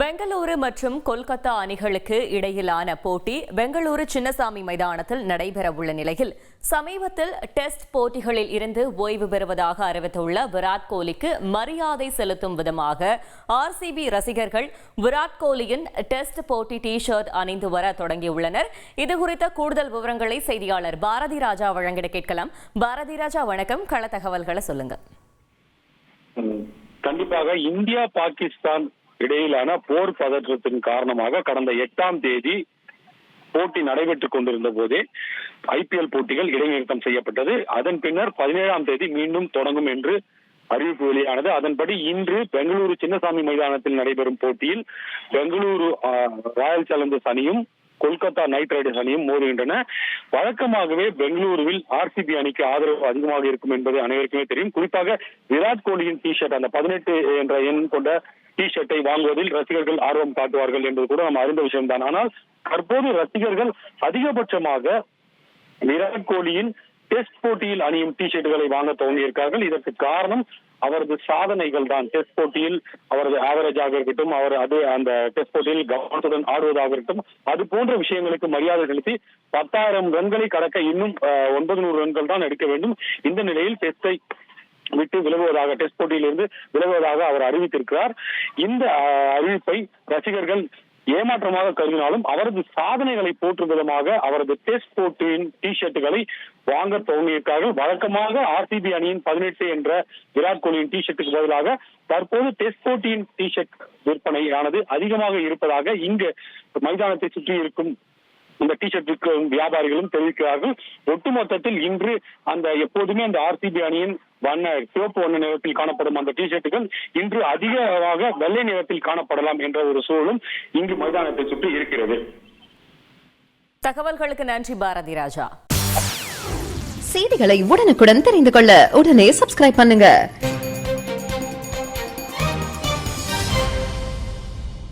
பெங்களூரு மற்றும் கொல்கத்தா அணிகளுக்கு இடையிலான போட்டி பெங்களூரு சின்னசாமி மைதானத்தில் நடைபெறவுள்ள நிலையில் சமீபத்தில் டெஸ்ட் போட்டிகளில் இருந்து ஓய்வு பெறுவதாக அறிவித்துள்ள விராட் கோலிக்கு மரியாதை செலுத்தும் விதமாக ஆர்சிபி ரசிகர்கள் விராட் கோலியின் டெஸ்ட் போட்டி டி ஷர்ட் அணிந்து வர தொடங்கியுள்ளனர். இதுகுறித்த கூடுதல் விவரங்களை செய்தியாளர் பாரதி ராஜா வழங்கிட கேட்கலாம். பாரதி ராஜா வணக்கம். கள தகவல்களை சொல்லுங்க. கண்டிப்பாக இந்தியா பாகிஸ்தான் இடையிலான போர் பதற்றத்தின் காரணமாக கடந்த எட்டாம் தேதி போட்டி நடைபெற்றுக் கொண்டிருந்த போதே ஐபிஎல் போட்டிகள் இடைநிறுத்தம் செய்யப்பட்டது. அதன் பின்னர் பதினேழாம் தேதி மீண்டும் தொடங்கும் என்று அறிவிப்பு வெளியானது. அதன்படி இன்று பெங்களூரு சின்னசாமி மைதானத்தில் நடைபெறும் போட்டியில் பெங்களூரு ராயல் சேலஞ்சர்ஸ் அணியும் கொல்கத்தா நைட் ரைடர்ஸ் அணியும் மோதுகின்றன. வழக்கமாகவே பெங்களூருவில் ஆர்சிபி அணிக்கு ஆதரவு அதிகமாக இருக்கும் என்பது அனைவருக்குமே தெரியும். குறிப்பாக விராட் கோலியின் டி ஷர்ட் அந்த பதினெட்டு என்ற எண் கொண்ட டி ஷர்ட்டை வாங்குவதில் ரசிகர்கள் ஆர்வம் காட்டுவார்கள் என்பது கூட நாம் அறிந்த விஷயம்தான். ஆனால் தற்போது ரசிகர்கள் அதிகபட்சமாக விராட் கோலியின் டெஸ்ட் போட்டியில் அணியும் டி ஷர்ட்டுகளை வாங்க துவங்கியிருக்கார்கள் இதற்கு காரணம் அவரது சாதனைகள் தான். டெஸ்ட் போட்டியில் அவரது ஆவரேஜாக இருக்கட்டும் அவர் அது அந்த டெஸ்ட் போட்டியில் கவனத்துடன் ஆடுவதாக இருக்கட்டும் அது போன்ற விஷயங்களுக்கு மரியாதை செலுத்தி பத்தாயிரம் ரன்களை கடக்க இன்னும் ஒன்பது நூறு ரன்கள் தான் எடுக்க வேண்டும். இந்த நிலையில் டெஸ்டை விட்டு விலகுவதாக டெஸ்ட் போட்டியிலிருந்து விலகுவதாக அவர் அறிவித்திருக்கிறார். இந்த அறிவிப்பை ரசிகர்கள் ஏமாற்றமாக கருதினாலும் அவரது சாதனைகளை போற்றும் விதமாக அவரது டெஸ்ட் போட்டியின் டி ஷர்ட்டுகளை வாங்க துவங்கியிருக்கார்கள் வழக்கமாக ஆர்சிபி அணியின் பதினெட்டு என்ற விராட் கோலியின் டி ஷர்ட்டுக்கு பதிலாக தற்போது டெஸ்ட் போட்டியின் டி ஷர்ட் விற்பனையானது அதிகமாக இருப்பதாக இங்கு மைதானத்தை சுற்றி இருக்கும் இந்த டி ஷர்ட் விற்கும் வியாபாரிகளும் தெரிவிக்கிறார்கள். ஒட்டுமொத்தத்தில் இன்று அந்த எப்போதுமே அந்த ஆர்சிபி அணியின் வண்ண சிவப்பு வண்ண நிறத்தில் காணப்படும் அந்த டி ஷர்ட்டுகள் இன்று அதிகமாக வெள்ளை நிறத்தில் காணப்படலாம் என்ற ஒரு சூழலும் இங்கு மைதானத்தை சுற்றி இருக்கிறது. தகவல்களுக்கு நன்றி பாரதி ராஜா. செய்திகளை உடனுக்குடன் தெரிந்து கொள்ள உடனே சப்ஸ்கிரைப் பண்ணுங்க.